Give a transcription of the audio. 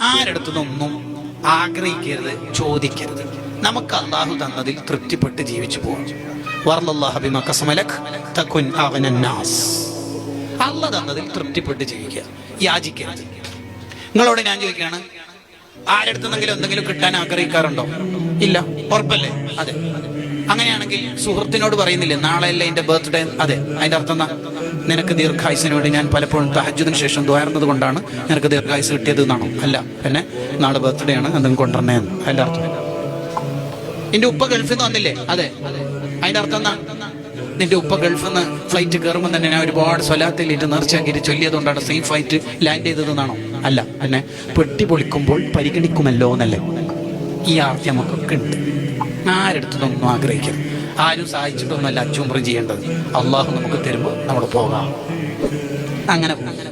ആരടുത്തുനിന്നൊന്നും ആഗ്രഹിക്കരുത് ചോദിക്കരുത്. നമുക്ക് അള്ളാഹു തന്നതിൽ തൃപ്തിപ്പെട്ട് ജീവിച്ചു പോകും അള്ള തന്നതിൽ തൃപ്തിപ്പെട്ട് ജീവിക്കുക. യാചിക്കരുത്. നിങ്ങളോട് ഞാൻ ചോദിക്കുകയാണ് ആരടുത്തുനിന്നെങ്കിലും എന്തെങ്കിലും കിട്ടാൻ ആഗ്രഹിക്കാറുണ്ടോ? ഇല്ല. ഉറപ്പല്ലേ? അതെ. അങ്ങനെയാണെങ്കിൽ സുഹൃത്തിനോട് പറയുന്നില്ലേ നാളെയല്ലേ എന്റെ ബർത്ത്ഡേ? അതെ. അതിന്റെ അർത്ഥം എന്താ? നിനക്ക് ദീർഘായുസിന് വേണ്ടി ഞാൻ പലപ്പോഴും തഹജുദിന് ശേഷം ദ്വാരുന്നത് കൊണ്ടാണ് നിനക്ക് ദീർഘായുസ് കിട്ടിയത് എന്നാണോ? അല്ല. പിന്നെ നാളെ ബർത്ത്ഡേ ആണ് എന്തെങ്കിലും കൊണ്ടുവരണേ അതിന്റെ അർത്ഥം എന്റെ ഉപ്പ ഗൾഫിൽ നിന്ന് വന്നില്ലേ? അതെ. അതിന്റെ അർത്ഥം എന്താ? നിന്റെ ഉപ്പ ഗൾഫിൽ നിന്ന് ഫ്ലൈറ്റ് കയറുമ്പോൾ തന്നെ ഞാൻ ഒരുപാട് സ്വലാത്തിലിട്ട് നേർച്ചയാക്കിയിട്ട് ചൊല്ലിയതുകൊണ്ടാണ് സേഫ് ഫ്ലൈറ്റ് ലാൻഡ് ചെയ്തതെന്നാണോ? അല്ല. പിന്നെ പെട്ടി പൊളിക്കുമ്പോൾ പരിഗണിക്കുമല്ലോ എന്നല്ലേ? ഈ ആർത്തി നമുക്കൊക്കെ ഉണ്ട്. ആരെടുത്തതൊന്നും ആഗ്രഹിക്കരുത്. ആരും സഹായിച്ചിട്ടൊന്നുമല്ല അച്ചുംബ്രം ചെയ്യേണ്ടത്. അള്ളാഹു നമുക്ക് തരുമ്പോൾ നമ്മൾ പോകാം. അങ്ങനെ പോകും.